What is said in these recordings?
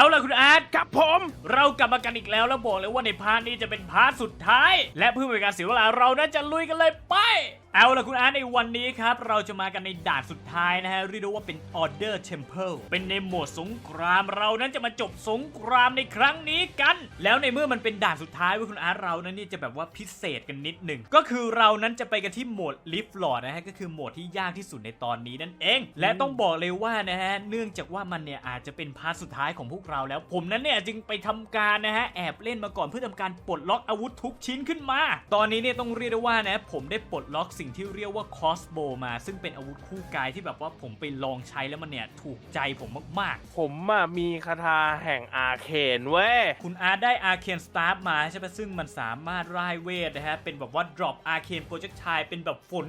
เอาล่ะคุณอาร์ตกับผเรากลับมากันอีกแล้วแล้วบอกเลยว่าในพาร์ทนี้จะเป็นพาร์ทสุดท้าย และเพื่อเป็นการเสียเวลาเรานั้นจะลุยกันเลยไปเอาล่ะคุณอาร์ตในวันนี้ครับ เราจะมากันในด่านสุดท้ายนะฮะเรียกได้ว่าเป็น Order Temple เป็นในโหมดสงครามเรานั้นจะมาจบสงครามในครั้งนี้กัน แล้วในเมื่อมันเป็นด่านสุดท้ายว่าคุณอาร์ตเรานั้นนี่จะแบบว่าพิเศษกันนิดหนึ่งก็คือเรานั้นจะไปกันที่โหมด Lift Lord นะฮะก็คือโหมดที่ยากที่สุดในตอนนี้นั่นเอง และต้องบอกเลยว่านะฮะเนื่องจากว่ามันเนี่ยอาจจะเป็นพาร์ทสุดท้ายของพวกเราแล้ว ผมนั้นเนี่ยจึงไปทำการนะฮะแอบเล่นมาก่อนเพื่อทำการปลดล็อกอาวุธทุกชิ้นขึ้นมา ตอนนี้เนี่ยต้องเรียกได้ว่านะผมได้ปลดล็อกสิ่งที่เรียกว่าคอสโบมา ซึ่งเป็นอาวุธคู่กายที่แบบว่าผมไปลองใช้แล้วมันเนี่ยถูกใจผมมากผมอะมีคาถาแห่งอาเคนเว้ยๆคุณอาร์ตได้อาร์เคนสตาร์มาใช่ไหมซึ่งมันสามารถร่ายเวทนะฮะเป็นแบบว่า drop อาร์เคนโปรเจกต์ชายเป็นแบบฝน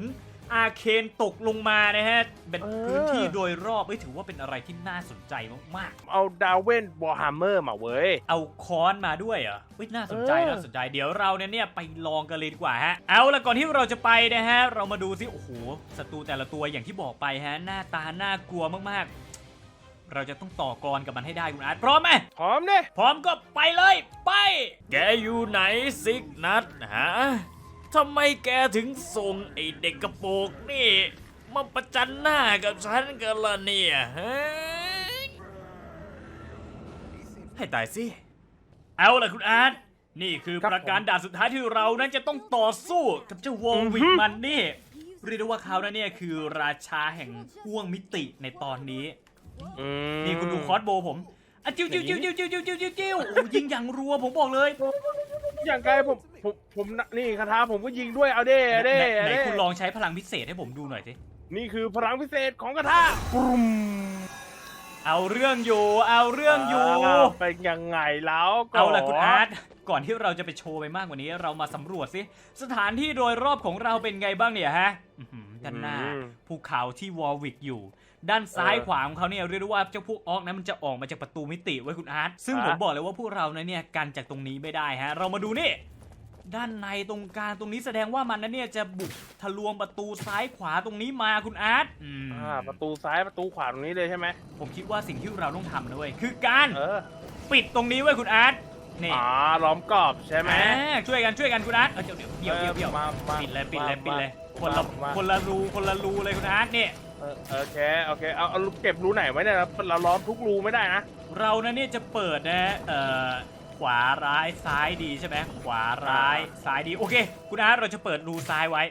อาร์เคนตกลงมานะฮะ เป็นเออพื้นที่โดยรอบเอ้ยถือว่าเป็นอะไรที่น่าสนใจมากๆเอาดาวเวนบอร์ฮัมเมอร์มาเว้ยเอาค้อนมาด้วยเหรอเฮ้ยน่าสนใจเออ น่าสนใจ เดี๋ยวเราเนี่ยเนี่ยไปลองกันเลยดีกว่าฮะ เอาละก่อนที่เราจะไปนะฮะ เรามาดูสิโอ้โหศัตรูแต่ละตัวอย่างที่บอกไปฮะ หน้าตาน่ากลัวมากๆ เราจะต้องต่อกรกับมันให้ได้คุณอาร์ตพร้อมไหม พร้อมเนี่ยพร้อมก็ไปเลย ไป แกอยู่ไหนซิกนัทฮะ ทำไมแกถึงส่งไอเด็กกระโปรงนี่มาประจันหน้ากับฉันกันล่ะเนี่ยฮะให้ตายสิ เอาล่ะคุณอาร์ตนี่คือประการด่านสุดท้ายที่เรานั้นจะต้องต่อสู้กับเจ้าวอลวิกมันนี่ เรียกได้ว่าเขานะเนี่ยคือราชาแห่งห่วงมิติในตอนนี้ อืม นี่คุณดูคอสโบว์ผมอะจิ้วจิ้วจิ้วจิ้วจิ้วจิ้วจิ้วจิ้วจิ้วโอ้ยิงอย่างรัวผมบอกเลย อย่างไกลผมผมผมนี่คาถาผมก็ยิงด้วยเอาเด้เอาไหนเด้ไหนเอาไหนเด้คุณลองใช้พลังพิเศษให้ผมดูหน่อยสินี่คือพลังพิเศษของคาถาปุ้มเอาเรื่องอยู่ เอาเรื่องอยู่าวเป็นยังไงแล้วก่นเอาล่ะคุณอาร์ตก่อนที่เราจะไปโชว์ไปมากกว่านี้ เรามาสำรวจสิสถานที่โดยรอบของเราเป็นไงบ้างเนี่ยฮะอื้อหือด้านหน้าอืมภูเขาที่วอลวิกอยู่ ด้านซ้ายเออขวาของเขาเนี่ยเรียกได้ว่าเจ้าพวกออกนั้นมันจะออกมาจากประตูมิติไว้ยคุณอาร์ตซึ่งอะผมบอกเลยว่าพวกเรานะเนี่ยกันจากตรงนี้ไม่ได้ฮะ เรามาดูนี่ด้านในตรงกลางตรงนี้แสดงว่ามันนั้นเนี่ยจะบุกทะลวงประตูซ้ายขวาตรงนี้มาคุณอาร์ตอืมอ่าประตูซ้ายประตูขวาตรงนี้เลยใช่ไหมผมคิดว่าสิ่งที่เราต้องทำนะเว้ยคือการเออปิดตรงนี้ไว้ยคุณอาร์ตนี่อ่าล้อมกรอบใช่ไหมแหมช่วยกันช่วยกันคุณอาร์ตเออเดี๋ยวเดี๋ยวเดี๋ยวเดี๋ยวเดี๋ยวมามาปิดเลยปิดเลยมาปิดเลยมาคนละมาคนละรูคนละรูเลยคุณอาร์ตนี่ เออโอเคโอเคเอาเอาเก็บรูไหนไว้เนี่ยเราเราล้อมทุกรูไม่ได้นะเรานะเนี่ยจะเปิดนะเอ่อขวาร้ายซ้ายดีใช่ไหมขวาร้ายซ้ายดีโอเค คุณอาร์ตเราจะเปิดรูซ้ายไว้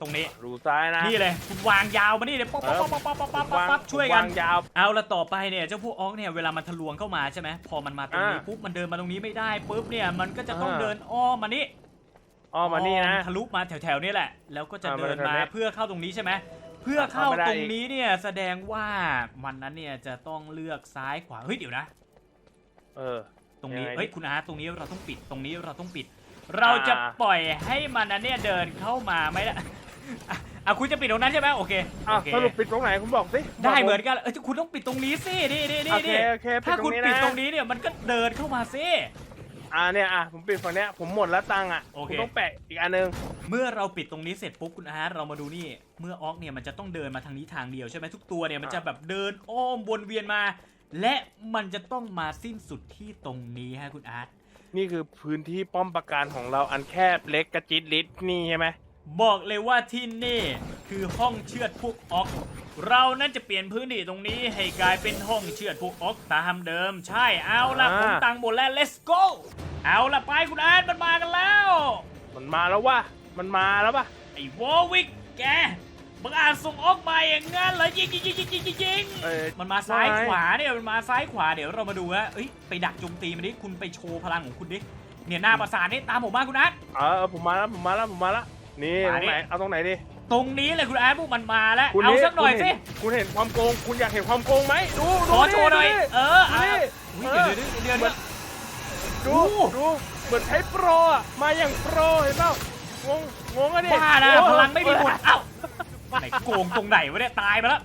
ตรงนี้ รูซ้ายนะนี่เลยคุณวางยาวมานี่เลยป๊อปป๊อปป๊อปป๊อปป๊อปป๊อปป๊อปวางป๊อปช่วยกันวางยาวเอาละต่อไปเนี่ยเจ้าพวกออกเนี่ยเวลามันทะลวงเข้ามาใช่ไหมพอมันมาตรงนี้อ่าปุ๊บมันเดินมาตรงนี้ไม่ได้ปุ๊บเนี่ยมันก็จะต้องอ่าเดินอ้อมมานี่อ้อมานี่นะทะลุมาแถวๆนี่แหละ แล้วก็จะอ่าเดินมามาแถวๆนี้เพื่อเข้าตรงนี้ใช่ไหม เพื่อเข้าเข้าไม่ได้ตรงนี้เนี่ยแสดงว่ามันนั้นเนี่ยจะต้องเลือกซ้ายขวาเฮ้ยเดี๋ยวนะ เออ ตรงนี้ยังไงเฮ้ยคุณอาร์ตตรงนี้เราต้องปิดตรงนี้เราต้องปิด เราจะปล่อยให้มันนั้นเนี่ยเดินเข้ามาไม่ได้อะอะคุณจะปิดตรงนั้นใช่ไหมโอเคอะโอเคสรุปปิดตรงไหนคุณบอกสิได้บกผเหมือนกันเออคุณต้องปิดตรงนี้สินี่นี่นี่โอเคนี่โอเคปิดถ้าตรคุณงนี้ปิดนะตรงนี้เนี่ยมันก็เดินเข้ามาสิ อ่าเนี่ยอะผมปิดฝั่งเนี้ยผมหมดแล้วตังค์อะโอเคคุณต้องแปะอีกอันนึงเมื่อเราปิดตรงนี้เสร็จปุ๊บคุณอาร์ตเรามาดูนี่ เมื่อออกเนี่ยมันจะต้องเดินมาทางนี้ทางเดียวใช่ไหมทุกตัวเนี่ยมันจะแบบเดินอ้อมวนเวียนมา และมันจะต้องมาสิ้นสุดที่ตรงนี้ฮะคุณอาร์ตนี่คือพื้นที่ป้อมปราการของเราอันแคบเล็กกระจิตลิดนี่ใช่ไหม บอกเลยว่าที่นี่คือห้องเชือดพวกออก เรานั้นจะเปลี่ยนพื้นที่ตรงนี้ให้กลายเป็นห้องเชือดพวกออกตามเดิม ใช่เอาละผมตังค์หมดแล้ว let's go เอาละไปคุณอาร์ตมันมากันแล้ว มันมาแล้ววะมันมาแล้วปะไอ้วอลวิกแกมึงอ่านส่งออกมาอย่างงั้นเหรอยิงยิงยิงยิงยิงยิงยิงเอ้ยมันมาซ้ายไม่ขวาเนี่ยมันมาซ้ายขวาเดี๋ยวเรามาดูฮะเอ้ยไปดักโจมตีมันดิคุณไปโชว์พลังของคุณดิเนี่ยหน้าประสาทนี่ตามผมมาคุณอาร์ตเออผมมาแล้วผมมาแล้วผมมาแล้ว นี่ตมารงดิไหนเอาตรงไหนดิตรงนี้เลยคุณอาร์ตพวกมันมาแล้ว คุณเอาสักหน่อยคุณสิเคุณเห็นความโกง คุณอยากเห็นความโกงไหมดูขดูอโชว์หน่อยดิเออดูเอาดิอุ๊ยเอเดี๋ยวอเดี๋ยวเดี๋ยวเดี๋ยว ดูโอ้ ดูเหมือนใช้โปรอะมาอย่างโปรเห็นเปล่างงงงอะดิบ้านะโอ้พลังไม่มีหมดเอ้าไหนโกงตรงไหนวะเนี่ยตายไปแล้ว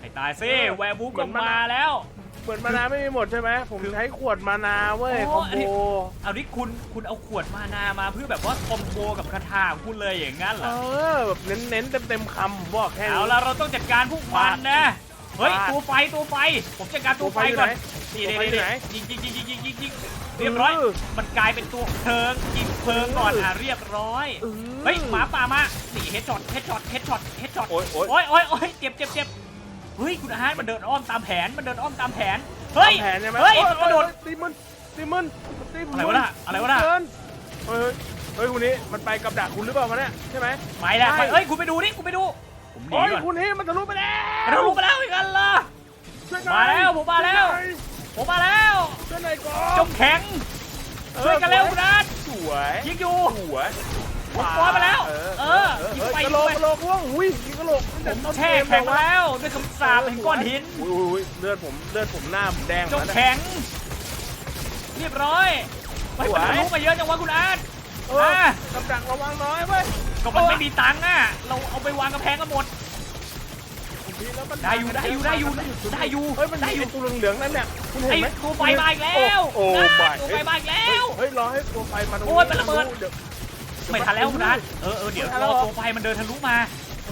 ไอ้ตายซิแวร์บูฟก็มาแล้ว เหมือนมานาไม่มีหมดใช่ไหมผมใช้ขวดมานาเว้ยโอ้คอมอันนี้โบเอาดิคุณคุณเอาขวดมานามาเพื่อแบบว่าคอมโบกับคาถาของคุณเลยอย่างงั้นเหรเอออแบบเน้นๆเต็มๆคำผมบอกแค่นี้ เอาละเราต้องจัดการพวกมันนะเพเฮ้ยฟาดตัวไฟตัวไฟ ผมจัดการตัวไฟตัวไฟก่อนอยู่ไหนนี่ตัวไฟอยู่นี่ไหนยิงยิงยิงยิงยิงยิงยิงเรียบร้อยเออมันกลายเป็นตัวเพลิงยิงเพลิงก่อนอะเรียบร้อยออเฮ้ยหมาป่ามานี่เฮดช็อตเฮดช็อตเฮดช็อตเฮดช็อตโอ๊ยโอ๊ย โอ้ยโอ้ยโอ้ยเจ็บเจ็บเจ็บ เฮ้ยคุณอาร์ตมันเดินอ้อมตามแผนมันเดินอ้อมตามแผนเฮ้ยตามแผนใช่ไหมเฮ้ยโอ๊มันกระโดดโอ๊ยตีมันตีมันตีมันอะไรวะน่ะอะไรวะน่ะเกินเฮ้ยเฮ้ยคุณนี้มันไปกับดักคุณหรือเปล่าวะเนี่ยใช่ไหมไปแล้วใช่ไปเอ้ยคุณไปดูดิคุณไปดูผมหนีโอ้ยก่อนคุณนี้มันทะลุไปแล้วเราลงไปแล้วอีกอันละช่วยหน่อยมาแล้วผมมาแล้วผมมาแล้วช่วยหน่อยก่อนจงแข็งช่วยกันเร็วคุณอาร์ตสวยยิงอยู่สวย ผมปล่อยมาแล้ว เออเออยิงไปกยิระงโหลกไปกระโหลกว่วงอุ้ยยิงกระโหลกผมแช่แข็งมาแล้วด้วยคำสาปแห่งก้อนหินอุ้ยอุ้ยเลือดผมเลือดผมหน้าผมแดงจงแล้วนะแข็ง เรียบร้อยไปสวยมันทะลุมาเยอะจังวะคุณอาร์ตเอออะกับดักระวังน้อยเว้ยก็มันไม่มีตังค์อะ เราเอาไปวางกระแพงกันหมดแล้วมันได้อยู่ได้อยู่ได้อยู่ได้อยู่เฮ้ยมันได้ได้ออยู่ยู่ตัวเหลืองๆนั่นเนี่ยคุณเห็นไอ้ไหมตัวไฟมาอีกแล้วโอ้นะบายตัวไฟมาอีกแล้วเฮ้ยรอให้ตัวไฟมาตรงโอ้ยมันระเบิดดี๋ยว ไม่ทันแล้วคุณอาร์ตเออเออเดี๋ยวไม่ทันรแล้อวเหรอตัวไฟมันเดินทะลุมา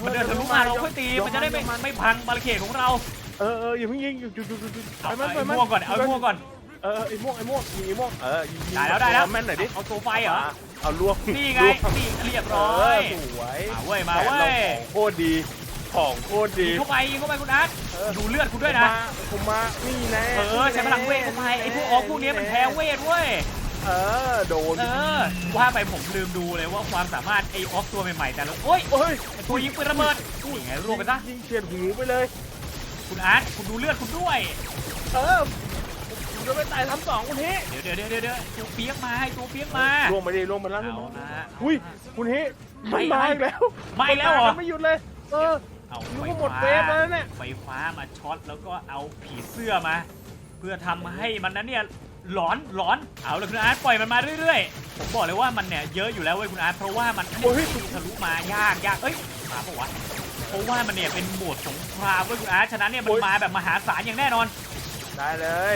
มันเดินทะลุมาเดินทะลุมาเราค่อยตียอมมันจะได้ไม่ยอมมันไม่พังบาริเคดของเราเออเอออย่าเพิ่งยิงอยู่อยู่อยู่อยู่เอาไปมันไปไอ้มันม่วงก่อนเอาไอ้ม่วงก่อนเออเออไอ้ม่วงไอ้ม่วงยิงไอ้ม่วงเออยิงยิงได้แล้วได้แล้วเอาแม่นหน่อยดิเอาตัวไฟเหรอเอาลวกนี่ไงลวกนี่เรียบเอร้ออยสวยมาเว้ยมาแผนเว้รยของโคตรดีของโคตรดียิงเข้าไปยิงเข้าไปคุณอาร์ตเออดูเลือดคุณด้วยนะผมมานี่แน่เออใช้พลังเวทเข้าไปไอ้พวกออกพวกนี้มันแพ้เวทเว้ย เออ โดน เออ ว่าไปผมลืมดูเลยว่าความสามารถไอ้ออกตัวใหม่ๆแต่ละโอ้ยโอ้ยไอ้ตัวยิงปืนระเบิดนี่ไงรวมไปซะยิงเฉียดหูไปเลย คุณอาร์ตคุณดูเลือดคุณด้วย เออผมจะไปตายทำสองคุณเฮ้เดี๋ยวเดี๋ยวเดี๋ยวเดี๋ยวเดี๋ยวตัวเปียกมาให้ตัวเปียกมาล่วงไปดิล่วงไปแล้วล่วงเอาไปแล้วละอุ้ยคุณเฮ้ไม่มันมาไม่อีกแล้วไม่แล้วเหรอนไม่หยุดเลย เออเอานึกไฟว่าหมดฟ้าเวฟแล้วเนี่ยไฟฟ้ามาช็อตแล้วก็เอาผีเสื้อมา เพื่อทำให้มันนั้นเนี่ย หลอนหลอนเอาเลยคุณอาร์ตปล่อยมันมาเรื่อยๆ ผมบอกเลยว่ามันเนี่ยเยอะอยู่แล้วเว้ยคุณอาร์ตเพราะว่ามันโอ้ยทะลุมายากยากเอ้ยมาปะวะเพราะว่ามันเนี่ยเป็นโหมดสงครามเว้ยคุณอาร์ตฉะนั้นเนี่ยมันมาแบบมหาศาลอย่างแน่นอน ได้เลย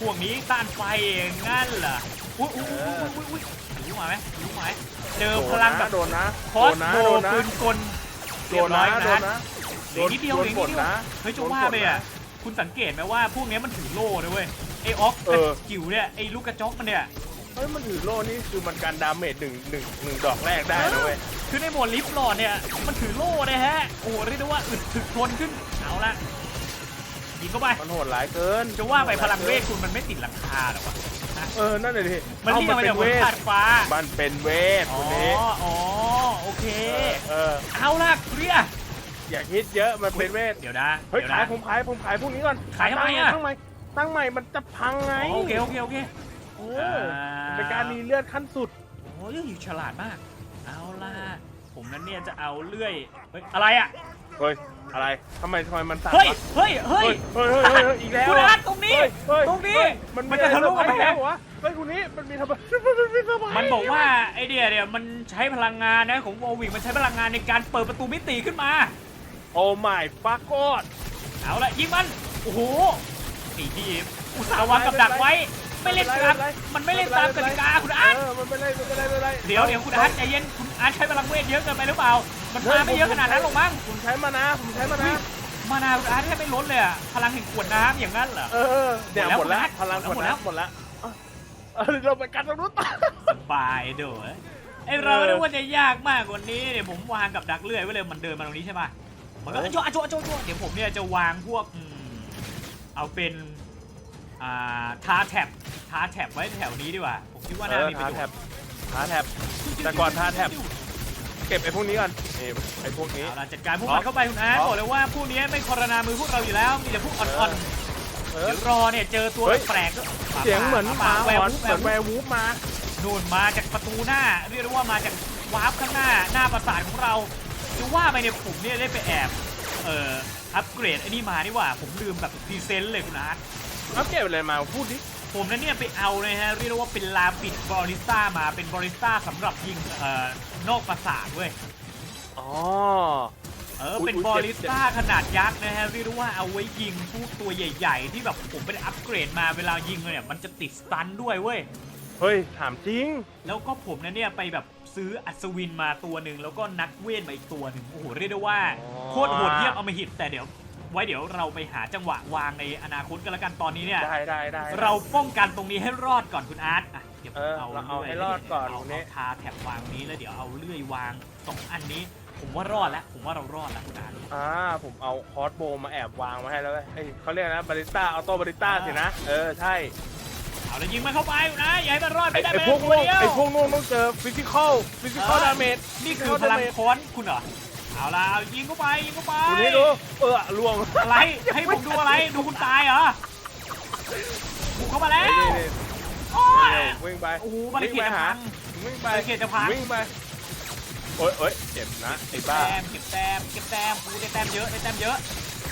พวกนี้ต้านไฟงั้นเหรออุ้ยอุ้ยอุ้ยอุ้ยอุ้ยทะลุมาไหมทะลุมาไหมเจอพลังแบบโดนนะคอสโดนนะโบโดนนะปืนกลโดเรียบนร้นะอยโดนะนนะเหลือนิดเดียวโดเหลืนอนิกดดเดียวนะเฮ้ยจะว่าไปอะคุณสังเกตไหมว่าพวกเนี้ยมันถือโล่ด้วยเว้ย ไอ้ออกเออกิ๋วเนี่ยไอ้ลูกกระจอกมันเนี่ยเฮ้ยมันถือโล่นี่คือมันการดาเมจหนึ่งหนึ่งหนึ่งดอกแรกได้นะเว้ยคือในโหมดลิฟต์หลอดเนี่ยมันถือโล่นะฮะโอ้โหเรียกได้ว่าอึดถึกทนขึ้นเอาละยิงเข้าไปมันโหดหลายเกินจะว่าไปพลังเวทคุณมันไม่ติดหลังคาหรอวะเออนั่นเลยดิมันเอาที่ทำไมเป็เนี่ยนเหมืเวอนทขาดฟ้ามันเป็นเวทอ๋อคุณนี้อ๋อโอเคเออเอาล่ะเคลียร์อย่าคิดเยอะมันเป็นเวทเดี๋ยวนะเฮ้ยเดี๋ยวขานะยผมขายผมขายพวกนี้ก่อนขายทำไมอะตั้งใหม่ ตั้งใหม่มันจะพังไงอ๋อโอเคโอเคโอเคเออเป็นการรีเลือดขั้นสุดโอ้ยอยู่ฉลาดมาก เอาล่ะ ผมนั้นเนี่ยจะเอาเลื่อยเฮ้ยอะไรอะเฮ้ยอะไรทำไมทำไมมันสั่นเฮ้ยวะเฮ้ยเฮ้ยเฮ้ยเฮ้ยเฮ้ยเฮ้ยอีกแล้วคุณเหอาร์ตตรงนี้เฮ้ยเฮ้ยตรงนี้เฮ้ยมันมันจะทะลุกำแพงแล้ววะเฮ้ยคุณนี้มันมีทำไมมันมีทำไมมันบอกว่าไอเดียเนี่ยมันใช้พลังงานนะของวอลวิกมันใช้พลังงานในการเปิดประตูมิติขึ้นมาโอ้ my fuck god เอาละยิงมันโอ้โห นี่ที่อุตส่าห์วางกับดักไว้ ไม่เล่นตามมันไม่เล่นตามกติกาคุณอาร์ตเออมันเป็นไรมันเป็นไรมันเป็นไรเดี๋ยวเดี๋ยวคุณอาร์ตใจเย็นคุณอาร์ตใช้พลังเวทเยอะเกินไปหรือเปล่า มันมาไม่เยอะขนาดนั้นหรอกมั้งผมใช้มานะผมใช้มานะมานาคุณอาร์ตแทบไม่ลดเลยอะพลังแห่งขวดน้ำอย่างนั้นเหรอเออเดี๋ยวหหมมดดแล้แล้ววพลังหหมมดดแล้แล้ววหมดแล้วเออเราไปกันตรงนู้นต่อสบายเด้อไอเราเนี่ยว่าจะยากมากกว่านี้เนี่ยผมวางกับดักเลื่อยไว้เลยมันเดินมาตรงนี้ใช่ป่ะมันก็โจ้โจ้โจ้โจ้เดี๋ยวผมเนี่ยจะวางพวกอืม เอาเป็นอ่าทาแท็บทาแท็บไว้แถวนี้ดีกว่า ผมคิดว่าน่ามีประทาโยชแท็บน์ทาแท็บ แต่ก่อนทาแท็บ เก็บไอ้พวกนี้ก่อนนี่ไอ้พวกนี้ เอาล่ะจัดการพวกมันเข้าไปคุณอาร์ตครับบอกเลยว่าพวกนี้ไม่คอรนามือพวกเราอยู่แล้ว มีแต่พวกอ่อนเอๆอเดี๋ยวรอเนี่ยเจอตัวเฮ้ย แปลกๆก็เสียงเหมือนหมาแวหวอนวูฟเหแวมือวนวูฟแวร์วูฟมา นู่นมาจากประตูหน้า เรียกได้ว่ามาจากวาร์ปข้างหน้าหน้าปราสาทของเราจะว่าไปเนี่ยผมเนี่ยได้ไปแอบ เอ่ออัปเกรดไอ้นี่มานี่หว่า ผมลืมแบบพรีเซนต์เลยคุณอาร์ตอัปเกรดอะไรมาพูดดิผมนั้นเนี่ยไปเอาเลยฮะเรียกได้ว่าเป็นลาปิดบริสต้ามาเป็นบริสต้าสำหรับยิงเอ่อนอกปราสาทเว้ยอ๋อเอออุ๊ยเป็นอุ๊ยบอเจ็บลิสต้าขนาดยักษ์นะฮะเรียกได้ว่าเอาไว้ยิงพวกตัวใหญ่ ๆ ที่แบบผมไปอัปเกรดมาเวลายิงเนี่ยมันจะติดสตันด้วยเว้ยเฮ้ยถามจริง แล้วก็ผมนะเนี่ยไปแบบ ซื้ออัศวินมาตัวหนึ่งแล้วก็นักเวทมาอีกตัวหนึ่งโอ้โหเรียกได้ว่าอ๋อโคตรโหดเยี่ยมเอามาหิตแต่เดี๋ยว ไว้เดี๋ยวเราไปหาจังหวะวางในอนาคตกันละกันตอนนี้เนี่ยได้ได้ได้เราป้องกันตรงนี้ให้รอดก่อนคุณอาร์ตอะเดี๋ยวผมเออเอาเราเอาลื่ยให้รอดก่อนเอาตรงนี้เอาทาแถบวางนี้แล้วเดี๋ยวเอาเลื่อยวางสองอันนี้ผมว่ารอดแล้วผมว่าเรารอดแล้วคุณอาร์ตอ่าผมเอาคอร์สโบว์มาแอบวางมาให้แล้วเว้ยเอ้ยเขาเรียกนะบาริสต้าออโต้บาริสต้าอ่าสินะเออใช่ เอาแล้วยิงมันเข้าไปนะอย่าให้มันรอดไอไปได้ไอแม้พวกตัวนู้นเดียวไอพวกนู้นต้องเจอฟิสิกอลฟิสิกอลเออดาเมจนี่คือพลังค้อนคุณเหรอเอาละเอายิงเข้าไปยิงเข้าไปคุณนี่ดูเออล่วงอะไรให้ผมดูอะไรดูคุณตายเหรอบุกเข้ามาแล้ไอ้วนี่นี่โอ้ยวิ่งไปโอ้โหบาริเกตจะพัง วิ่งไปบาริเกตจะพัง วิ่งไปโอ้ยโอ้ยเจ็บนะไอ้บ้าแต้มเก็บแต้มเก็บแต้มกูได้แต้มเยอะได้แต้มเยอะ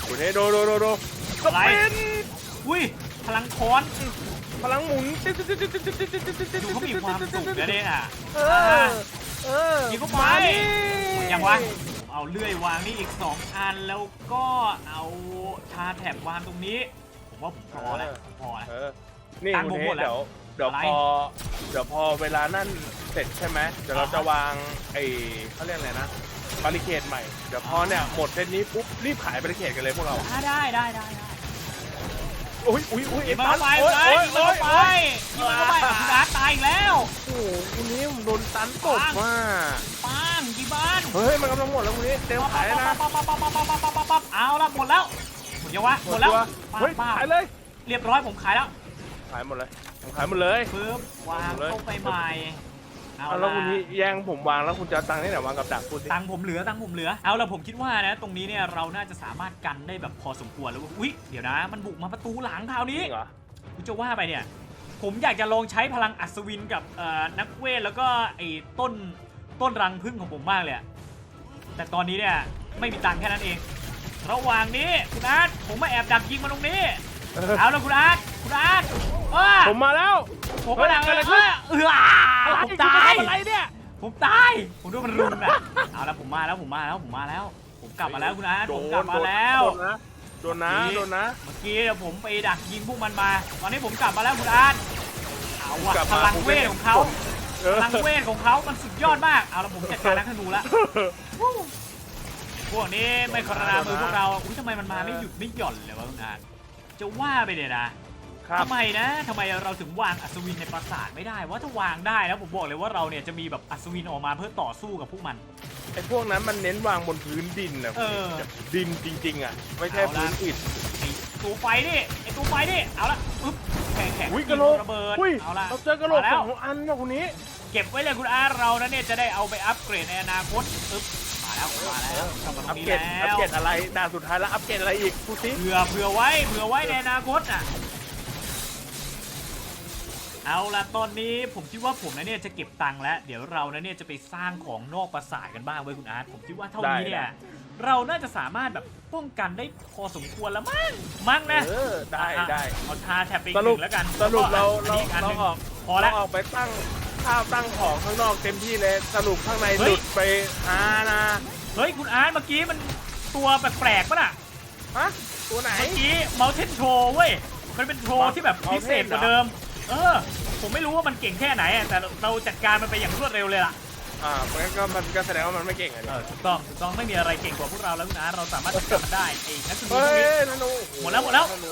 คุณนี่ดูดูดูดูสอะไร ปินอุ้ยพลังค้อน พลังหมุนดูเขามีความสุขนะเนี่ยอะเออเออยิงเข้าไปมาดิยังวะผมเอาเลื่อยวางนี่อีก 2 อันแล้วก็เอาทาแถบวางตรงนี้ ผมว่าผมพอแล้วผมพอแล้วเออนี่ตังค์คุณผมเทหมดแล้วเดี๋ยวเดี๋ยวอะไรพอเดี๋ยวพอเวลานั่นเสร็จใช่ไหมเดี๋ยวเราอ่าฮะจะวางไอ้เขาเรียกอะไรนะบาริเคดใหม่ เดี๋ยวพอเนี่ยหมดเซตนี้ปุ๊บรีบขายบาริเคดกันเลยพวกเราอ่าได้ได้ได้ได้ อุ้ยอุ้ยอุ้ยยิงมันตัเข้านไปโอ๊เลยโอ๊ยิงมันเข้าไปยิงมันเข้าไปอะคุณอาร์ตตายอีกแล้วโอ้โหคุณนี้ผมโดนตันตบปังว่าปังกี่บ้านเฮ้ยมันกำลังหมดแล้วคุณนี้เต็มขายแล้วนะปั๊บปั๊บปั๊บปั๊บปั๊บปั๊บปั๊บปั๊บเอาละหมดแล้วหมดยังวะหมดแล้วตัวปั๊บเฮ้ยปั๊บขายเลยเรียบร้อยผมขายแล้วขายหมดเลยผมขายหมดเลย ปึ๊บวางเข้าไปใหม่ เอาเอาแล้วละคุณนี้แย่งผมวางแล้วคุณจะเอาตังค์ที่ไหนวางกับดักพูดสิตังค์ผมเหลือตังค์ผมเหลือเอาละผมคิดว่านะ ตรงนี้เนี่ยเราน่าจะสามารถกันได้แบบพอสมควรแล้วอุ๊ยเดี๋ยวนะ มันบุกมาประตูหลังคราวจนี้ริงเหรอคุณจะว่าไปเนี่ย ผมอยากจะลองใช้พลังอัศวินกับเอ่อนักเวทแล้วก็ไอ้ต้นต้นรังพึ่งของผมมากเลยอะแต่ตอนนี้เนี่ยไม่มีตังค์แค่นั้นเอง ระหว่างนี้คุณอาร์ตผมมาแอบดักยิงมันตรงนี้ เออเอาละคุณอาร์ตคุณอาร์ตเออผมมาแล้ว ผมมาดักเฮ้ยเลยเกิดอะไรขึ้น เออผมตาย อะไรเนี่ย ผมตาย ผมโดนมันรุมนะเอาละผมมาแล้วผมมาแล้วผมมาแล้ว ผมกลับมาแล้วคุณอาร์ตผมกลับมาแล้ว โดนนะโดนนะโดนนะเมื่อกี้เนี่ยผมไปดักยิงพวกมันมา ตอนนี้ผมกลับมาแล้วคุณอาร์ตเอาว่ะกลับพมาลังเวทของเขาเออ พลังเวทของเขามันสุดยอดมาก เอาละผมจัดการนักธนูละ พวกนี้ไม่คารนามือพวกเราอุ้ยทำไมมันมาไม่หยุดไม่หย่อนเลยวะคุณอาร์ต จะว่าไปเนี่ยนะครับทำไมนะทำไมเราถึงวางอัศวินในปราสาทไม่ได้ว่าถ้าวางได้แล้วผมบอกเลยว่าเราเนี่ยจะมีแบบอัศวินออกมาเพื่อต่อสู้กับพวกมันไอ้พวกนั้นมันเน้นวางบนพื้นดินนะเออดินจริง ๆ อะ ไม่ใช่เอาละพื้นอิฐไอ้ตัวไฟนี่ไอ้ตัวไฟนี่เอาละปึ๊บแข็งแข็งอุ้ยกระโหลกระเบิดอุ้ยเอาละเราเจอกระโหลกมาสแล้วองอันนะคนนี้ เก็บไว้เลยคุณอาเรานะเนี่ยจะได้เอาไปอัปเกรดในอนาคตปึ๊บมา แล้วมาแล้วกลับมาตรอัปงนี้เกรดอัปแล้วเกรดอะไรด่านสุดท้ายแล้วอัปเกรดอะไรอีกพูดสิเผื่อเผื่อไว้เผื่อไว้ในอนาคตอะ เอาละตอนนี้ผมคิดว่าผมนะเนี่ยจะเก็บตังค์แล้ว เดี๋ยวเรานะเนี่ยจะไปสร้างของนอกปราสาทกันบ้างเว้ยคุณอาร์ตผมคิดว่าเท่านี้เนี่ย เราน่าจะสามารถแบบป้องกันได้พอสมควรแล้วมั้งมั้งนะเออได้อะได้ เอาทาแถบไปอีสกหรุนึ่ปงแล้วกันสรุปเราแล้วก็อันเรานี้อีกอันหนึ่งเราออกพอแล้วเราออกไปตั้ง ข้าวตั้งของข้างนอกเต็มที่เลยสรุปข้างในเฮ้หยลุดไปอานะเฮ้ยคุณอาร์ตเมื่อกี้มันตัวแปลกๆป่ะน่ะฮะตัวไหน เมื่อกี้เมาเทนโชว์เว้ยมันเป็นโชว์ที่แบบพิเศษกว่าเดิม เออ ผมไม่รู้ว่ามันเก่งแค่ไหนอะแต่เราจัดการมันไปอย่างรวดเร็วเลยล่ะอ่างั้นก็มันก็แสดงว่ามันไม่เก่งอะเอดิอถูกต้องถูกต้องไม่มีอะไรเก่งกว่าพวกเราแล้วคุณอาร์ตเราสามารถจัดการมันได้ไอ้นักสุนีพเฮ้วกนี้ยนานูหมดแล้วหมดแล้วนานู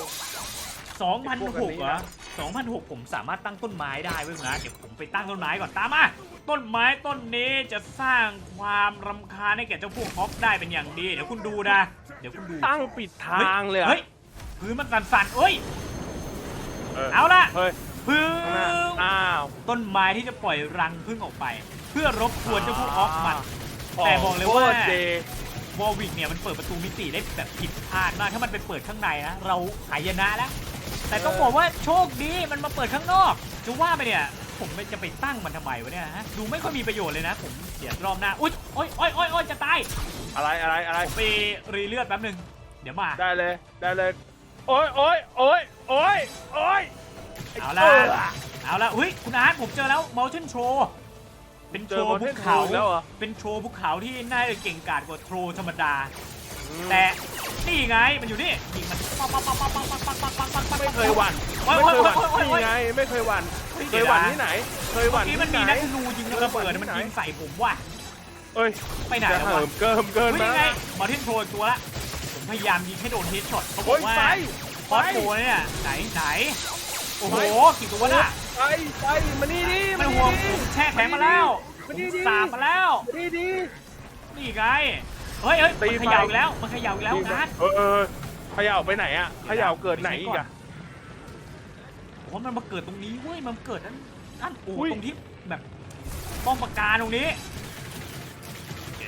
สองพันพวกหอักนนี้เหรอ นะสองพันหกผมสามารถตั้งต้นไม้ได้เว้ยคุณอาร์ตเดี๋ยวผมไปตั้งต้นไม้ก่อนตามมาต้นไม้ต้นนี้จะสร้างความรำคาญให้แก่เจ้าพวกฮอกได้เป็นอย่างดี เดี๋ยวคุณดูนะ เดี๋ยวคุณดูตั้งปิดทางเลยอะเฮ้ยพื้นมันสั่นๆเอ้ยเออเอาละเฮ้ยพึ่ข้างหน้างอ้าวต้นไม้ที่จะปล่อยรังพึ่งออกไป เพื่อรบกวนเจ้าพวกฮอกมันแต่บอกเลยว่าโคตรเดวอลวิกเนี่ยมันเปิดประตูมิติได้แบบผิดพลาดมากถ้ามันไปเปิดข้างในนะเราหายนะแล้ว แต่ต้องบอกว่าโชคดีมันมาเปิดข้างนอกจะว่าไปเนี่ยผมจะไปตั้งมันทำไมวะเนี่ยฮะดูไม่ค่อยมีประโยชน์เลยนะ ผมเดี๋ยวรอบหน้าอุ้ยโอ้ยโอ้ยโอ้ยโอ้ยจะตายอะไรอะไรอะไรผมไปรีเลือดแป๊บหนึงเดี๋ยวมาได้เลยได้เลยโอ้ยโอ้ยโอ้ยโอ้ยโอ้ยเอาละเอาละอุ้ยคุณอาร์ตผมเจอแล้ว motion show เป็นเจโชอว์โมเทภูนเขาแล้วเหรอเป็นโชว์ภูเขาที่น่าจะเก่งกาจกว่าโทรธรรมดาอืม แต่นี่ไงมันอยู่นี่ยิงมันปังปังปังปังปังปังปังปังปังปังปังไม่เคยหวั่นไม่เคยหวั่นนี่ไงไม่เคยหวั่นเคยหวั่นที่ไหน เคยหวั่นที่มันไหนมีนักธนูยิงระเบิดมันยิงใส่ผมว่ะเอ้ยไปไหนแล้ววะเกิมเกินเฮ้ยมายังไงมาที่โชว์อีกตัวละผมพยายามยิงให้โดนเฮดช็อตเขาบอกว่าไปฟอสโฟเนี่ยไหนไหนโอ้โหกี่ตัวน่ะไปไปมานี่ดิม่ต้องห่วงแช่แข็งมาแล้วสาบมาแล้วนี่ดินี่ไง เฮ้ยเฮ้ยตีมันไฟเขย่าอีกแล้ว มันเขย่าอีกแล้วการ์ดเออเออเขย่าไปไหนอะเขย่าเกิดไหนอีกอะโอ้มันมาเกิดตรงนี้เว้ย มันเกิดนั่นนั่นโอ้อุ้ยตรงที่แบบป้อมปราการตรงนี้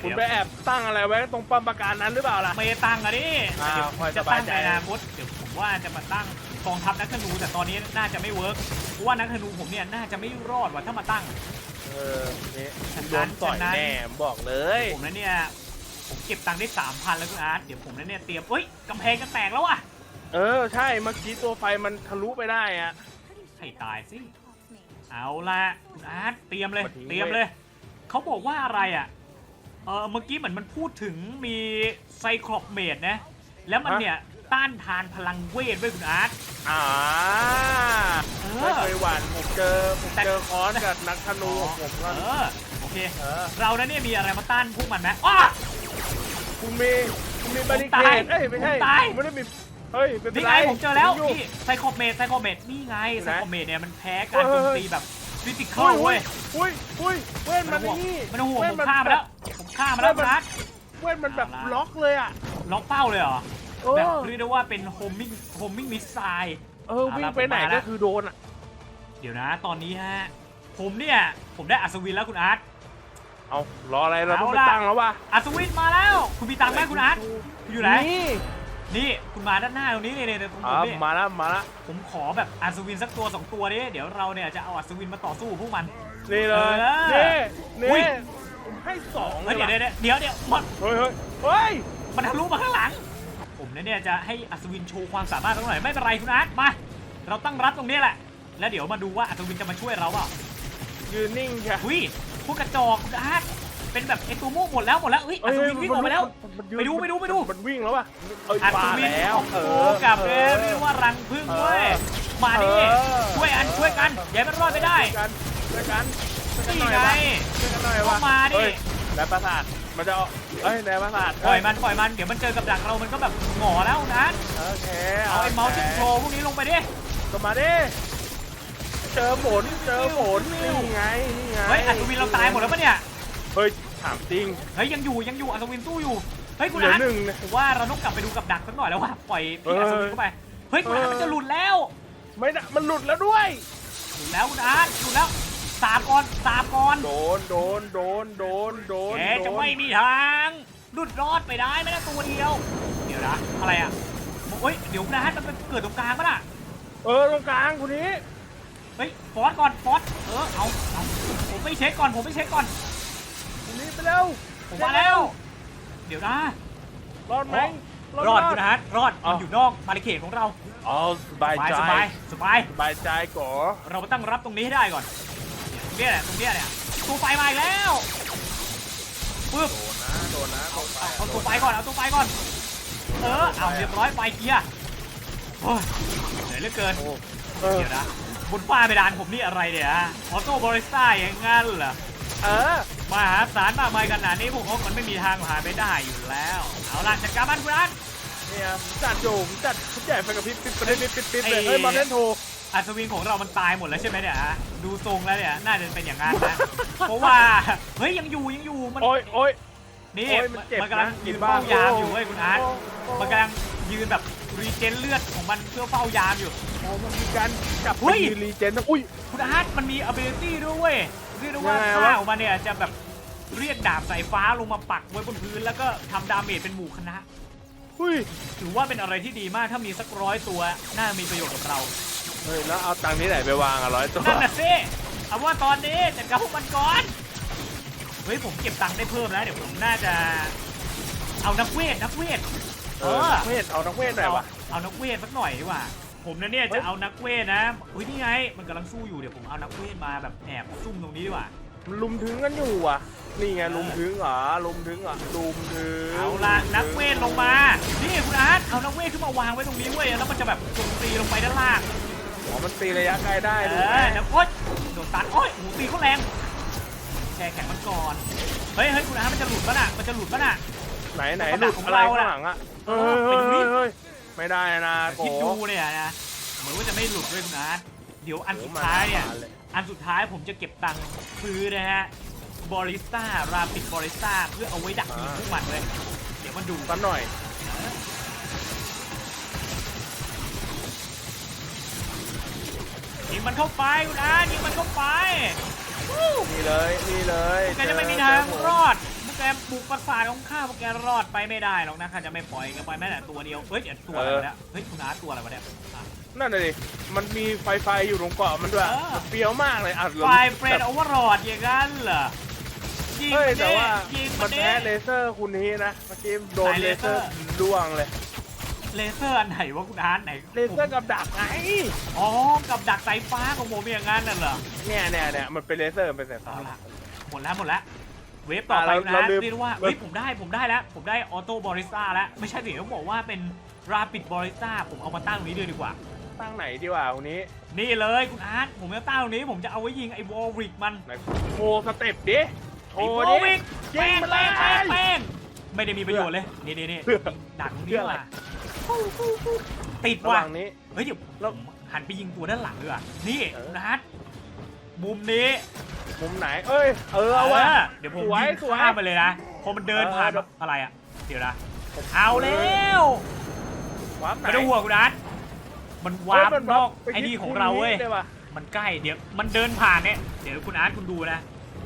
คุณไปแอบตั้งอะไรไว้ตรงปั๊มปราการนั้นหรือเปล่าล่ะ ไม่ได้ตั้งอะดิอ่าเดี๋ยวค่อยจะสบาตั้ยงใจในอนาคตเดี๋ยวผมว่าจะมาตั้งกองทัพนักธนูแต่ตอนนี้น่าจะไม่เวิร์กเพราะว่านักธนูผมเนี่ยน่าจะไม่รอดว่ะถ้ามาตั้ง เออนี่ฉะนั้นโดนต่อยฉะนั้นแน่ผมบอกเลย ผมนั้นเนี่ย ผมเก็บตังค์ได้สามพันแล้วคุณอาร์ตเดี๋ยวผมนั้นเนี่ยเตรียมเอ้ยกำแพงจะแตกแล้วอะเออใช่เมื่อกี้ตัวไฟมันทะลุไปได้อะ ให้ตายสิเอาละคุณอาร์ตเตรียมเลย มาทิ้งเตรียมเลยเขาบอกว่าอะไรอะเออเมื่อกี้เหมือนมันพูดถึงมีไซคลอปเมดนะ แล้วมันเนี่ยต้านทานพลังเวทด้วยคุณอาร์ตอ่าเอไม่อ เคยหวานผมเจอผมแต่ เจอคอนกับนักธนูของผมก็เออโอเค เออ เรานั้นเนี่ยมีอะไรมาต้านพวกมันไหมอ้า คุณมีคุณมีบาริผมเคตายดเอ้ยไม่ใช่ผมตายผมไม่ได้มีเฮ้ยไม่เป็นนี่ไรไงผมเจอแล้วยู่นี่ไซคลอปเมดไซคลอปเมดนี่ไงอยู่ไซไหนคลอปเมดเนี่ยมันแพ้การโจมตีแบบฟิสิกออุ้ลยเว้ยอุ้ยอุ้ยเว้นไม่มันต้องห่วงนี่ไม่ต้องห่วงเว้ผนมมันฆ่ามาแล้วผมฆ่ามาแล้วคุณอาร์ตเว้นมันแบบเอาละล็อกเลยอะ ล็อกเป้าเลยเหรอเออ แบบเรียกได้ว่าเป็นโฮมมิ่งโฮมมิ่งมิสไซล์ เออวิ่งไปไหนเอาละก็คือโดนอะ เดี๋ยวนะตอนนี้ฮะ ผมเนี่ย ผมได้อัศวินแล้วคุณอาร์ต เอารออะไรเราต้องเอาไปล่ะตั้งแล้วว่ะอัศวินมาแล้ว คุณมีตังค์ไหมคุณอาร์ตคุณอยู่ไหน นี่นี่คุณมาด้านหน้าตรงนี้เนี่ยตรงผอ่ามนี่มาแล้วมาแล้วผมขอแบบอัศวินสักตัวสองตัวดิเดี๋ยวเราเนี่ยจะเอาอัศวินมาต่อสู้กับพวกมัน นี่เลยเอนี่ออุ้ยนี่ผมให้สองเลเฮ้ยยเดี๋ยวว่ะเดี๋ยวเดี๋ยวเดี๋ยวมันเฮ้ยเฮ้ยเฮ้ยมันทะลุมาข้างหลัง ผมเนี่ยจะให้อัศวินโชว์ความสามารถตรงไหนอยไม่เป็นไรคุณอาร์ตมา เราตั้งรับตรงนี้แหละ แล้วเดี๋ยวมาดูว่าอัศวินจะมาช่วยเราเปล่ายืนนิ่งใช่อุ้ย พวกกระจอกคุณอาร์ตเป็นแบบไอ้ตัวม่วงหมดแล้วหมดแล้วเฮ้ยอัศวินวิ่งออกไปแล้ว ไปดูไปดูไปดูมันวิ่งแล้วป่ะอัศวินของเอกูอกับเอเรียกว่ารังพึ่งเออเว้ยมาดิช่วยอันช่วยกันอย่ามันรอดไม่ได้ช่วยกันช่วยกันช่วยกันนี่หน่อยไงวะช่วยกันหน่อยก็วะมาดิเฮ้ยนายประสาทมันจะเอ้ยนายประสาทปล่อยมันปล่อยมันเดี๋ยวมันเจอกับดักเรามันก็แบบหงอแล้วนะโอเคเอาไอ้เมาส์จิ้มโชว์พวกนี้ลงไปดิก็มาดิ เจอฝนเจอฝนนี่ไงนี่ไงเฮ้ยอัศวินเราตายหมดแล้วปะเนี่ยเฮ้ยถามจริงเฮ้ยยังอยู่ยังอยู่อัศวินสู้อยู่เฮ้ยคุณเหลืออาร์ตหนึ่งนะผมว่าเราต้องกลับไปดูกับดักสักหน่อยแล้วว่ะปล่อยพี่เอออัศวินเข้าไปเฮ้ยคุณอาร์ตเออมันจะหลุดแล้ว ไม่ได้มันหลุดแล้วด้วยหลุดแล้วคุณอาร์ตหลุดแล้วสาบก่อนสาบก่อนโดนโดนโดนโดนโดนแกโดจะนไม่มีทางหลุดรอดไปได้ไม่ได้ตัวเดียว เดี๋ยวนะอะไรอะเฮ้ยเดี๋ยวคุณอาร์ตมันเป็นเกิดตรงกลางปะน่ะเออตรงกลางคนนี้ เฮ้ยฟอสก่อนฟอสเออเอาเอาผมไม่เช็คก่อนผมไม่เช็คก่อนคนนี้ไปเร็วผมมาแล้ว เดี๋ยวนะรอดไหมรอดคุณอาร์ตรอดอ๋อมันอยู่นอกบาริเคดของเราอ๋อสบายใจสบายสบายสบายใจก่อเรามาตั้งรับตรงนี้ให้ได้ก่อนเนี่ยตรงเนี้ยแหละตรงเนี้ยเนี่ยตัวไฟมาอีกแล้วปึ๊บโดนนะโดนนะเอาเอาตัวไฟก่อนเอาตัวไฟก่อนเออเอาเรียบร้อยไฟเกียร์โอ้ยเหนื่อยเหลือเกินโอ้เออเดี๋ยวนะ บนฝ้าเพดานผมนี่อะไรเนี่ยฮะออโต้บริสต้าอย่างงั้นเหรอเออมหาศาลมากมายขนาดนี้พวกเขามันไม่มีทางหาไปได้อยู่แล้ว เอาล่ะจัดการบ้านคุณอันเนี่ยจัดโยมจัดชุดใหญ่ไฟกับพริบปิดปิดปิดปิดปิดเลยไอ้เฮ้ยมาเล่นโทรอัศวินของเรามันตายหมดแล้วใช่ไหมเนี่ยฮะดูทรงแล้วเนี่ยน่าจะเป็นอย่างนั้นนะเพราะว่าเฮ้ยยังอยู่ยังอยู่มันโอ้ยโอ้ยนี่โอ้ยมันเจ็บมันกำลังนะยืนบ้าเฝ้ายามอยู่เว้ยคุณอาร์ตโอ้มันกำลังยืนแบบ รีเจนเลือดของมันเพื่อเฝ้ายามอยู่โอ้มันมีการจับเฮ้ไปยรีเจนนะอุ้ย คุณอาร์ตมันมี ability ด้วยเว้ยเรียกได้ว่ายังไงท่าวะของมันเนี่ยจะแบบเรียกดาบสายฟ้าลงมาปักไว้บนพื้น แล้วก็ทำดาเมจเป็นหมู่คณะ อุ้ย ถือว่าเป็นอะไรที่ดีมากถ้ามีสักร้อยตัว น่ามีประโยชน์กับเรา เฮ้ย แล้วเอาตังค์ที่ไหนไปวางอะร้อยตัว นั่นน่ะสิเอาว่าตอนนี้จัดการพวกมันก่อน เฮ้ยผมเก็บตังค์ได้เพิ่มแล้ว เดี๋ยวผมน่าจะ เอานักเวทนักเวท เออนักเวทเอานักเวทหน่อยวะเอานักเวทสักหน่อยดีกว่า ผมนะเนี่ยเฮ้จะยเอานักเวทนะเฮ้ยนี่ไง มันกำลังสู้อยู่เดี๋ยวผมเอานักเวทมาแบบแอบซุ่มตรงนี้ดีกว่ามันลุมถึงกันอยู่อะ นี่ไงลุมถึงเหรอลุมถึงเหรอลุมถึงเอาละนักเวทลงมา นี่คุณอาร์ตเอานักเวทขึ้นมาวางไว้ตรงนี้เว้ยแล้วมันจะแบบโจมตีลงไปด้านล่างอ๋อมันตีระยะไกลได้เอดูไหมอแล้วโอ๊ยโดนตันโอ๊ยโอ้โหตีเขาแรงแช่แข็งมันก่อนเฮ้ยเฮ้ยคุณอาร์ตมันจะหลุดปะน่ะมันจะหลุดปะน่ะ ไหนไหนกับหดัลุกดของอะไรเราข้างน่ะหลังอะเอเฮ้อยไปเฮ้ยดูดิเฮ้ยไม่ได้นะโกคิดดูเนี่ยนะเหมือนว่าจะไม่หลุดด้วยคุณอาร์ตเดี๋ยวอันโอ้สุดมาท้ายเนี่ยเลยอันสุดท้ายผมจะเก็บตังค์ซื้อนะฮะบริสต้าราปิดบริสต้าเพื่อเอาไว้ดักยิงพวกมันเลย เดี๋ยวมาดูสักหน่อยยิงมันเข้าไปคุณอาร์ตยิงมันเข้าไปนี่เลยนี่เลยพวกแกจะไม่มีทางรอดพว กแกบุกประสาทของข้าพวกแกรอดไปไม่ได้หรอกนะข้าจะไม่ปล่อยแกันไปแม้แต่ตัวเดียวเฮ้ยเดี๋ยวตัวอะไรวะเนี่ยเฮ้ยคุณอาร์ตตัวอะไรวะเนี่ยอะนั่นเลยดิมันมีไฟไฟอยู่ตรงเกาะมันด้วยเออมันเปรี้ยวมากเลยอะไฟเฟรนโอเวอร์โหลดอย่างนั้นเหรอยิงเฮ้ยมันแต่ดิว่ายิงมัมันนดิแพ้เลเซอร์คุณนี้นะเมื่อกี้โดนไหนเลเลเซเซออร์ร์ล่วงเลยเลเซอร์อันไหนวะคุณอาร์ตไหนเลเซอร์กับดักไงอ๋อกับดักสายฟ้าของผมอย่างนั้นน่ะเหรอเนี่ยเนี่ยเนี่ยมันเป็นเลเซอร์เป็นสายฟ้าเอาละหมดแล้วหมดแล้ว เวฟต่อไปอะเรานะเราลืม เรียกได้ว่าเราเฮ้ยผมได้ผมได้แล้ว ผมได้ออโต้บริสต้าแล้ว ไม่ใช่สิต้องบอกว่าเป็นราปิดบริสต้าผมเอามาตั้งตรงนี้ด้วยดีกว่า ตั้งไหนดีกว่าคนนี้นี่เลยคุณอาร์ตผมจะตั้งตรงนี้ผมจะเอาไว้ยิงไอ้วอลริกมันไหนโชว์สเต็ปดิโชไอ้ว์วอดิลริกยิแป้งงมันเลแป้ยงแป้งแป้งไม่ได้มีประโยชน์เลยนี่นี่นี่เพื่อดักตรงเพื่นี้ออะไร ว่ะติดระหว่ะว่างนี้ เฮ้ยเดี๋ยวแล้วผมหันไปยิงตัวด้านหลังดีกว่านี่เออ คุณอาร์ต มุมนี้มุมไหน เอ้ย เออเอาวะ เดี๋ยวผมสวยยิงสวยข้ามไปเลยนะพอมันเดินเออผ่านเดี๋ยวอะไรอะเดี๋ยวนะ เอาแล้ววาร์ปไหนไม่ต้องห่วงคุณอาร์ตมันวาร์ปเฮ้ยมันนอกปไอ้นี่ที่ของเราเว้ย ได้ปะ มันใกล้เดี๋ยวมันเดินผ่านเนี่ยเดี๋ยวคุณอาร์ตคุณดูนะ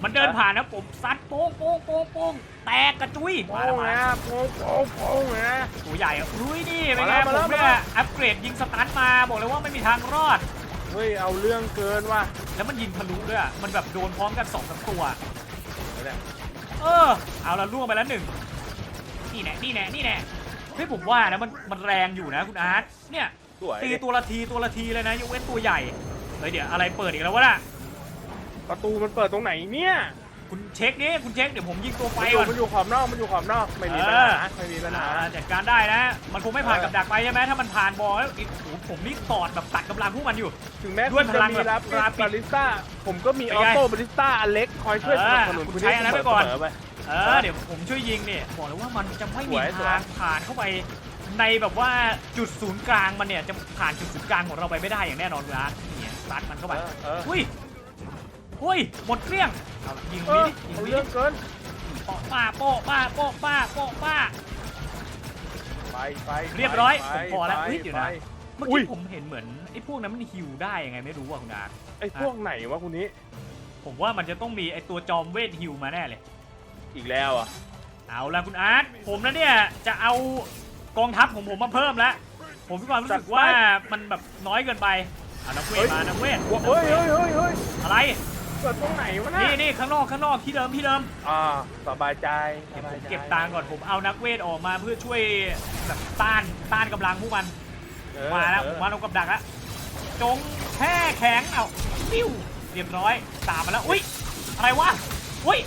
มันเดินเออ ผ่านนะผมซัดโป้งโป้งโป้งโป้งแตกกระจุยโป้มาแล้วงมานะแล้วโป้งโป้งโป้งนะ ตัวใหญ่อะอุ้ยนี่เป็นมาไงแล้วผมาแล้วมเนี่มาแล้ยวอัปเกรดยิงสตันมาบอกเลยว่าไม่มีทางรอดเฮ้ยเอาเรื่องเกินว่ะแล้วมันยิงทะลุด้วยอะมันแบบโดนพร้อมกันสองสามตัวเดี๋ยวเนี่ยเออ เอาละล่วงไปแล้วหนึ่ง นี่แน่นี่แน่นี่แน่เฮ้ยผมว่านะมันมันแรงอยู่นะคุณอาร์ต เนี่ย สวยตีดิตัวละทีตัวละทีเลยนะยกเว้นตัวใหญ่เฮ้ยเดี๋ยวอะไรเปิดอีกแล้ววะน่ะประตูมันเปิดตรงไหนเนี่ย คุณเช็คดิคุณเช็คเดี๋ยวผมยิงตัวไฟมันอยู่ก่อน มันอยู่ขอบนอกมันอยู่ขอบนอกไม่มีปัญเอหาอไม่มีปัญหา อ่าจัดการได้นะมันคงไม่ผ่านเออ กับดักไปใช่ไหมถ้ามันผ่านบอลแล้วอีกโอ้โหผมนี่ตอดแบบตัดกำลังพวกมันอยู่ ถึงแม้ด้วยคุณพจะลังมีแบบรับราปิดบาริสต้าผมก็มีเป็อนอไงโต้บาริสต้าอเล็กคอยช่วยสนับสนุนเออคุณคุณใช้อันนั้นไปก่อน เสมไปเออเดี๋ยวผมช่วยยิงเนี่ยบอกเลยว่ามันจะไม่มีสวยสวย ทางผ่านเข้าไปในแบบว่าจุดศูนย์กลางมันเนี่ยจะผ่านจุดศูนย์กลางของเราไปไม่ได้อย่างแน่นอนเลยนะเนี่ยซัดมันเข้าไปเออเอออุ้ย อุ้ยหมดเกลี้ยงเอาละยิงเอนี้อดิยิงเอานี้เรื่องดิเกิน โปะป้าโปะป้าโปะป้าโปะป้า ไปไปเรียบร้อยไปผมพอแล้วไปเฮ้ยเดี๋ยวนะ ไป เมื่ออุ้กี้ยผมเห็นเหมือนไอ้พวกนั้นมันฮิวได้ยังไงไม่รู้อะคุณอาไอ้พวกไหนวะคุณนี้ ผมว่ามันจะต้องมีไอ้ตัวจอมเวทฮิวมาแน่เลย อีกแล้วอะ เอาละคุณอาร์ตผมนะเนี่ยจะเอากองทัพของผมมาเพิ่มแล้วผมมีความรู้สึกว่ามันแบบน้อยเกินไปเอานักเวทมานักเวทเฮ้ยเฮ้ยเฮ้ยเฮ้ยอะไร เกิดตรงไหนวะเนะนี่นี่ข้างนอกข้างนอกที่เดิมที่เดิมอ่าสบายใจเดี๋ยวสผบายมใจเก็บตังค์ก่อนผมเอานักเวทออกมาเพื่อช่วยแบบต้านต้านกำลังพวกมัน เออมาแล้วเอผอมมาลงกับดักแล้วจงแช่แข็งเอาปิ้วเรียบร้อยตามมาแล้วอุ้ยอะไรวะอุ้ย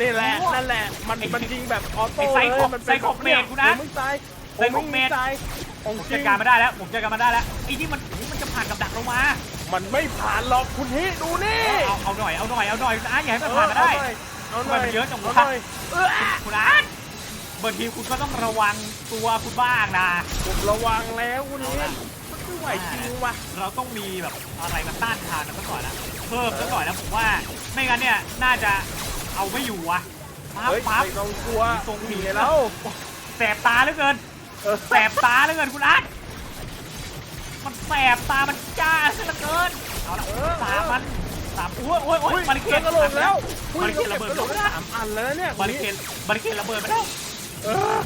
นี่แหละโอ้นั่นแหละมันไอ้มันยิงแบบออโต้ไอ้ไซเลคอยบมันไซคอบเมดกูนะผมไม่ตายไซคอบเมดผไตายของผมจริจัดงการมาได้แล้วผมจัดการมาได้แล้วไอ้นี่มันโอ้โหมันจะผ่านกับดักเรามา มันไม่ผ่านหรอกคุณฮิดูนี่ เอาเอาหน่อยเอาหน่อยเอาหน่อยนะอย่าให้มันผ่านมาได้ เอาหน่อยทำไมมันเยอะจังวะาหน่อยเออคุณอาร์ตบางทีคุณก็ต้องระวังตัวคุณบ้างนะ ผมระวังแล้วคุณฮิมันไม่ไหวจริงว่ะ เราต้องมีแบบอะไรมาต้านทานมันซะก่อนนะเพิ่มซะก่อนนะผมว่า ไม่งั้นเนี่ยน่าจะเอาไม่อยู่อะปั๊บเฮ้ยปั๊บ ไม่ต้องกลัวทรงหมีมีแล้ว แสบตาเหลือเกิน เออแสบตาเหลือเกินคุณอาร์ต มันแสบตา มันจ้าเหลือเกิน เอาละเออสามมันสามโอ้ยโอ้ยโอ้ยอุ้ยบาริเคดกระโดดแล้วบาริเคดระเบิดกระโดดไปสามอันแล้วนะเนี่ยบาริเคดบาริเคดระเบิดไปแล้ว เออ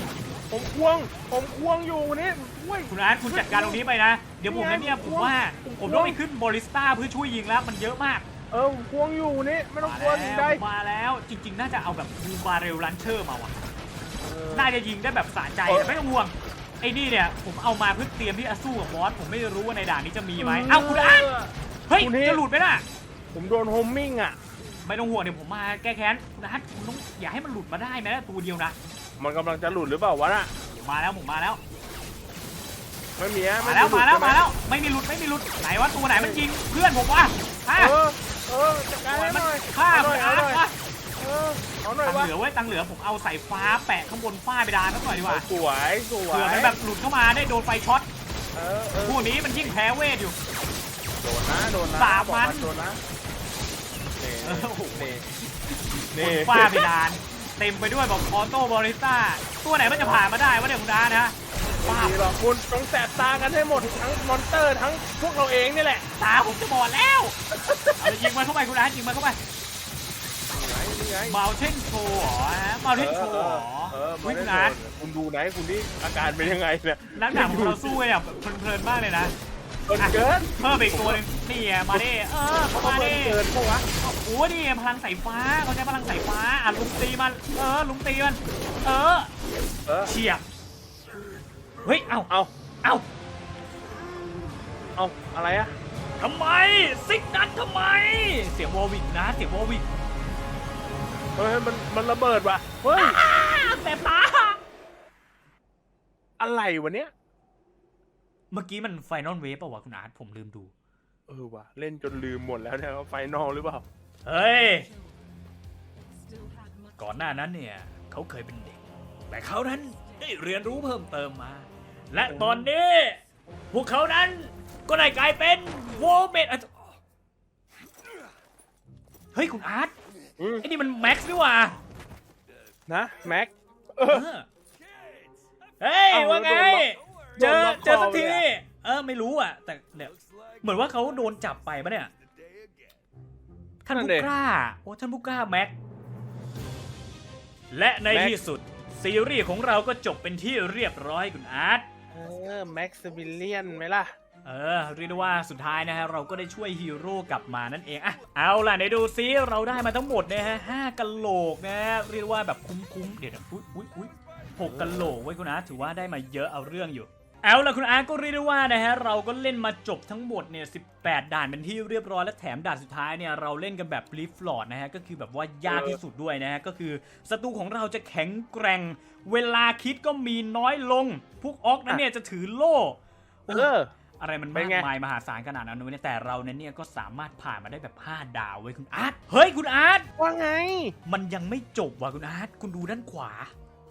ผมควง ผมควงอยู่นี่ช่วยคุณอาร์ตคุณจัดการตรงนี้ไปนะ เดี๋ยวผมนะเนี่ยผมว่าผมต้องไปขึ้นบริสต้าเพื่อช่วยยิงแล้วมันเยอะมากเออผมควงอยู่นี่ไม่ต้องกลัวยิงได้มาแล้วจริง ๆ น่าจะเอาแบบบูบาเรลลันเชอร์มาว่ะ เออ น่าจะยิงได้แบบสะใจเออแต่ไม่ต้องห่วง ไอ้นี่เนี่ยผมเอามาเพื่อเตรียมที่จะสู้กับบอสผมไม่รู้ว่าในด่านนี้จะมีไหมเอ้าคุณอาร์ตเฮ้ยคุณเฮจะหลุดไหมน่ะ ผมโดนโฮมมิ่งอะ ไม่ต้องห่วงเดี๋ยวผมมาแก้แค้นคุณอาร์ตคุณต้องอย่าให้มันหลุดมาได้แม้แต่ตัวเดียวนะมันกำลังจะหลุดหรือเปล่าวะน่ะเดี๋ยวมาแล้วผมมาแล้ว ไม่มีอะมาแล้วไหมาแล้วใช่ไหมาแล้ว ไม่มีหลุดไม่มีหลุดไหนวะตัวไหนมันยิงเพื่อนผมวะอะเออเออจัดการให้หน่อยฆ่าเอาหคุน่อยณเอาอาร์หน่อยตวะ เอออเอาหน่อยตังวะเหลือไว้ยตังเหลือผมเอาสายฟ้าแปะข้างบนฝ้าไปดานสักหน่อยดีกว่าสวยสวยเผื่อมันแบบหลุดเข้ามาได้โดนไฟช็อตเออเออพวกนี้มันยิ่งแพ้เวทอยู่ โดนนะโดนนะสามบอกมัน โดนนะนี่เออโอ้โหนี่บนี่นฝ้าเพดาน เต็มไปด้วยแบบออโต้บริสต้าตัวไหนมันจะผ่านมาได้วะเนี่ยคุณดานะไม่ดีหรอกคุณต้องแสบตากันให้หมดทั้งมอนเตอร์ทั้งพวกเราเองนี่แหละ ตาผมจะบอดแล้วเอายิงมันเข้าไปคุณดายิงมันเข้าไปนี่ ไงนี่ไงเมาเทนโชว์เหรอฮะเมาเทนโชว์เหรอเออวิไม่คุณได้อาร์ตโดนคุณดูไหนคุณนี่อาการเป็นยังไงเนี่ยนักดาบของเราสู้ไงแบบเพลินๆมากเลยนะโดนเกินเพิ่มไปอีกตัวหนึงนี่ไงมาดิเออเข้ามาดิเกินปะวะโอ้นี่พลังสายฟ้าเขาใช้พลังสายฟ้าอะลุงตีมันเออลุงตีมันเออเออเฉียบเฮ้ยเอ้าเอาเอ้าเอาอะไรอะทำไมซิกนัททำไม เสียงวอลวิกนะเสียงวอลวิก เฮ้ยมันมันระเบิดว่ะเฮ้ยอ้าแสบตาอะไรวะเนี้ยเมื่อกี้มันไฟนอลเวฟป่าวะคุณอาร์ตผมลืมดู เออว่ะเล่นจนลืมหมดแล้วเนี่ยว่าไฟนอลหรือเปล่า เฮ้ย ก่อนหน้านั้นเนี่ย เขาเคยเป็นเด็ก แต่เขานั้นได้เรียนรู้เพิ่มเติมมา และตอนนี้ พวกเขานั้นก็ได้กลายเป็นโวเมดเฮ้ย คุณอาร์ต อืม ไอ้นี่มันแม็กซ์นี่หว่านะแม็ก เออเฮ้ย เอาว่าไงโดนล็อกเจอโดนล็อกคอเจอสักที เลยอะ เออ ไม่รู้อะ แต่เนี่ยเหมือนว่าเขาโดนจับไปปะเนี่ย ท่านผู้กล้า โอ้ท่านผู้กล้าแม็ก และในแม็ก ที่สุด ซีรีส์ของเราก็จบเป็นที่เรียบร้อยคุณอาร์ต เออแม็กซ์วิลเลียนไหมล่ะ เออเรียกได้ว่าสุดท้ายนะฮะเราก็ได้ช่วยฮีโร่กลับมานั่นเองอะเอาล่ะไหนดูซิเราได้มาทั้งหมดนะฮะห้ากะโหลกนะฮะเรียกว่าแบบคุ้มๆเดี๋ยวนะอุ้ยอุ้ยอุ้ยหกกะโหลกไว้คุณอาถือว่าได้มาเยอะเอาเรื่องอยู่เอาล่ะคุณอาร์ก็เรียกได้ว่านะฮะเราก็เล่นมาจบทั้งหมดเนี่ย18 ด่านเป็นที่เรียบร้อยและแถมด่านสุดท้ายเนี่ยเราเล่นกันแบบลิฟลอดนะฮะก็คือแบบว่ายากที่สุดด้วยนะฮะก็คือศัตรูของเราจะแข็งแกร่ง เวลาคิดก็มีน้อยลง พวกออกนั้นเนี่ยจะถือโล่เออ อะไรมันเป็นมากไง มายมหาศาลขนาดนั้นเนี่ยแต่เรานั้นเนี่ยก็สามารถผ่านมาได้แบบ 5 ดาวเว้ยคุณอาร์ตเฮ้ยคุณอาร์ตว่าไง มันยังไม่จบว่ะคุณอาร์ตคุณดูด้านขวา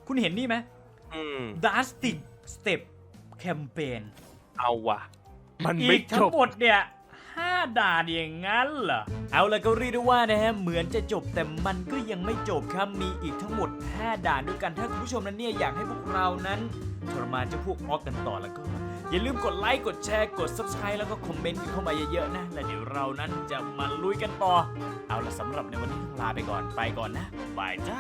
คุณเห็นนี่ไหม อืมด a s t i c Step Campaign เอาว่ะ มันอีไม่กทั้จงบ หมดเนี่ยห้าด่านอย่างงั้นเหรอ เอาละก็เรียกได้ว่านะฮะ เหมือนจะจบแต่มันก็ยังไม่จบครับมีอีกทั้งหมด 5 ด่านด้วยกัน ถ้าคุณผู้ชมนั้นเนี่ยอยากให้พวกเรานั้นทรมานเจ้าพวกออกกันต่อแล้วก็ อย่าลืมกดไลค์กดแชร์กด subscribe แล้วก็คอมเมนต์กันเข้ามาเยอะๆนะ แล้วเดี๋ยวเรานั้นจะมาลุยกันต่อ เอาละสำหรับในวันนี้ลาไปก่อนไปก่อนนะบายจ้า